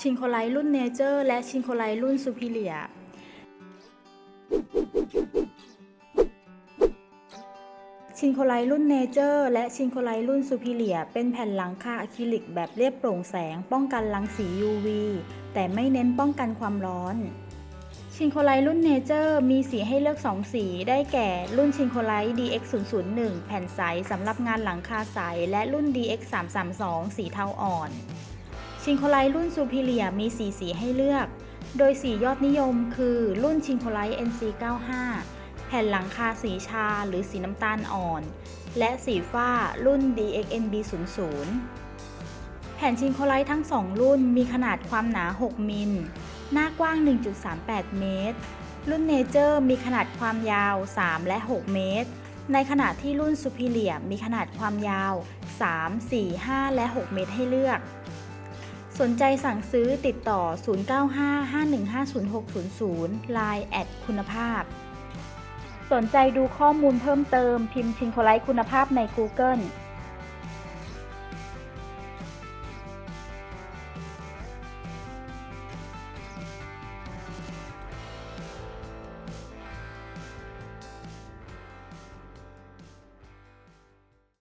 ชินโคไลท์รุ่นเนเจอร์และชินโคไลท์รุ่นซูพิเลียชินโคไลท์รุ่นเนเจอร์และชินโคไลท์รุ่นซูพิเลียเป็นแผ่นหลังคาอะคริลิกแบบเรียบโปร่งแสง ป้องกันรังสี UV แต่ไม่เน้นป้องกันความร้อน ชินโคไลท์รุ่นเนเจอร์มีสีให้เลือก 2 สี ได้แก่รุ่นชินโคไลท์ DX 0 0 1 แผ่นใสสำหรับงานหลังคาใส และรุ่น DX 3 3 2 สีเทาอ่อน ชินโคไลรุ่นซูพิเลียมีสีสีให้เลือก โดยสียอดนิยมคือรุ่นชินโคไล NC95 แผ่นหลังคาสีชาหรือสีน้ำตาลอ่อน และสีฟ้ารุ่น DXNB00 แผ่นชินโคไลท์ทั้ง 2 รุ่นมีขนาดความหนา 6 มิล หน้ากว้าง 1.38 เมตร รุ่นเนเจอร์มีขนาดความยาว 3 และ 6 เมตร ในขณะที่รุ่นซูพิเลียมีขนาดความยาว 3 4 5 และ 6 เมตรให้เลือก สนใจสั่งซื้อติดต่อ 0955150600 Line แอดคุณภาพ สนใจดูข้อมูลเพิ่มเติมพิมพ์ชิงโคไลท์คุณภาพใน Google